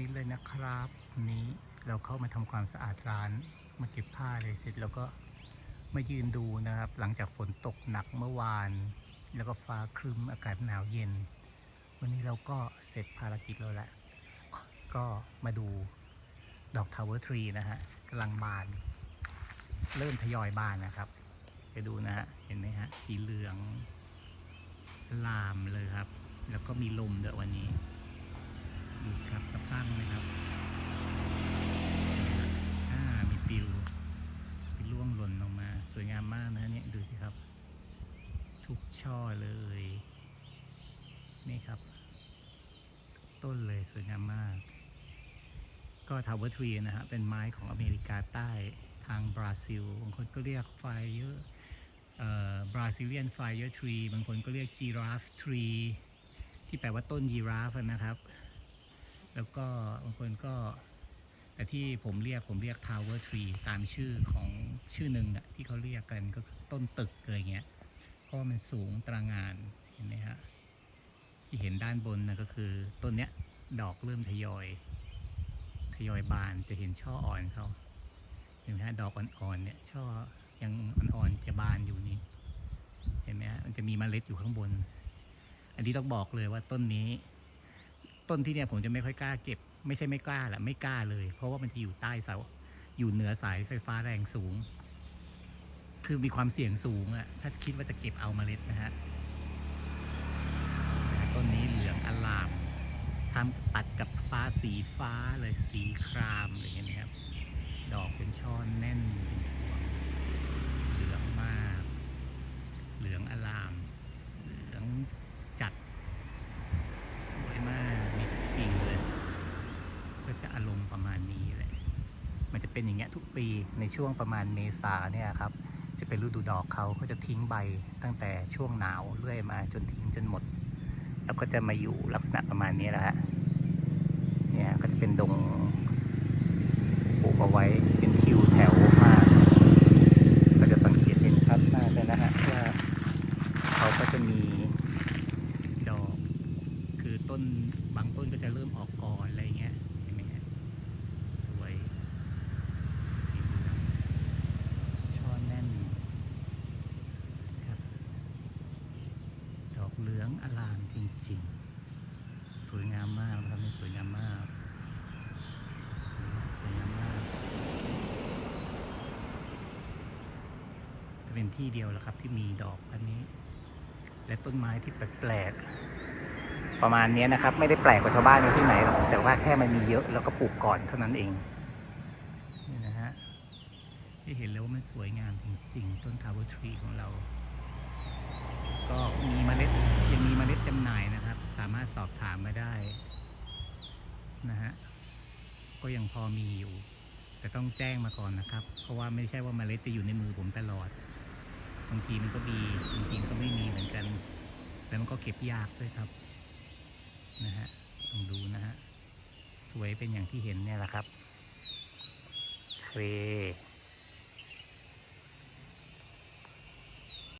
นี้เลยนะครับนนี้เราเข้ามาทำความสะอาดร้านมาเก็บผ้าเลยเสร็จแล้วก็มายืนดูนะครับ หลังจากฝนตกหนักเมื่อวาน แล้วก็ฟ้าครึ้มอากาศหนาวเย็น วันนี้เราก็เสร็จภารกิจแล้วแหละก็มาดูดอกทาวเวอร์ทรีนะฮะกำลังบาน เริ่มทยอยบานนะครับ จะดูนะฮะเห็นไหมฮะสีเหลืองลามเลยครับ แล้วก็มีลมด้วยวันนี้ ดูครับสะพังเลยครับอ่ามีปิวมีร่วงหล่นลงมา สวยงามมากนะเนี่ยดูสิครับ ทุกช่อเลย นี่ครับ ต้นเลยสวยงามมาก ก็ทาวเวอร์ทรีนะฮะเป็นไม้ของอเมริกาใต้ทางบราซิลบางคนก็เรียกไฟเยอะบราซิเลียนไฟเยอร์ทรีบางคนก็เรียกจีราฟทรีที่แปลว่าต้นยีราฟนะครับ แล้วก็บางคนก็แต่ที่ผมเรียกผมเรียก Tower Tree ตามชื่อของชื่อหนึ่งอะที่เขาเรียกกันก็คือต้นตึกอะไรเงี้ย เพราะมันสูงตระงานเห็นไหมฮะที่เห็นด้านบนนะก็คือต้นเนี้ยดอกเริ่มทยอย ทยอยบานจะเห็นช่ออ่อนเขาเห็นไหมฮะดอกอ่อนๆเนี่ยช่อยังอ่อนๆจะบานอยู่นี่เห็นไหมฮะมันจะมีเมล็ดอยู่ข้างบน อันนี้ต้องบอกเลยว่าต้นนี้ ต้นที่เนี่ยผมจะไม่ค่อยกล้าเก็บ ไม่ใช่ไม่กล้าแหละไม่กล้าเลย เพราะว่ามันจะอยู่ใต้เสาอยู่เหนือสายไฟฟ้าแรงสูง คือมีความเสี่ยงสูงอะถ้าคิดว่าจะเก็บเอาเมล็ดนะฮะต้นนี้เหลืองอลามทำตัดกับฟ้าสีฟ้าเลยสีครามอะไรอย่างเงี้ยครับดอกเป็นช่อนแน่นเป็นพวงเหลืองมาก เหลืองอลาม เหลืองจัด สวยมากมีทุกปีเลย ก็จะอารมณ์ประมาณนี้แหละ มัน จะเป็นอย่างเงี้ยทุกปีในช่วงประมาณเมษาเนี่ยครับจะเป็นฤดูดอกเขาเขาจะทิ้งใบตั้งแต่ช่วงหนาวเรื่อยมาจนทิ้งจนหมด แล้วก็จะมาอยู่ลักษณะประมาณนี้แหละฮะเนี่ยก็จะเป็นดงปลูกเอาไว้เป็นทิวแถวมากก็จะสังเกตเห็นชัดมากเลยนะฮะว่าเขาก็จะมีดอก คือต้นบางต้นก็จะเริ่มออกก่อนอะไรเงี้ยเห็นไหมฮะสวยสีเหลืองช่อแน่นครับ ดอกเหลืองอลาม จริง สวยงามมากนะครับมันสวยงามมากสวยงามมากจะเป็นที่เดียวแหละครับที่มีดอกอันนี้ และต้นไม้ที่แปลกๆประมาณนี้นะครับ ไม่ได้แปลกกว่าชาวบ้านในที่ไหนหรอกแต่ว่าแค่มันมีเยอะแล้วก็ปลูกก่อนเท่านั้นเองนี่นะฮะที่เห็นแล้วว่ามันสวยงามจริง ๆ ต้นทาวเวอร์ทรีของเรา ก็มีเมล็ดยังมีเมล็ดจำหน่ายารถสอบถามมาได้นะฮะก็ยังพอมีอยู่ แต่ต้องแจ้งมาก่อนนะครับ เพราะว่าไม่ใช่ว่าเมล็ดจะอยู่ในมือผมตลอดบางทีมันก็มีบางทีมันก็ไม่มีเหมือนกันแล้วมันก็เก็บยากด้วยครับนะฮะลองดูนะฮะสวยเป็นอย่างที่เห็นเนี่ยแหละครับเค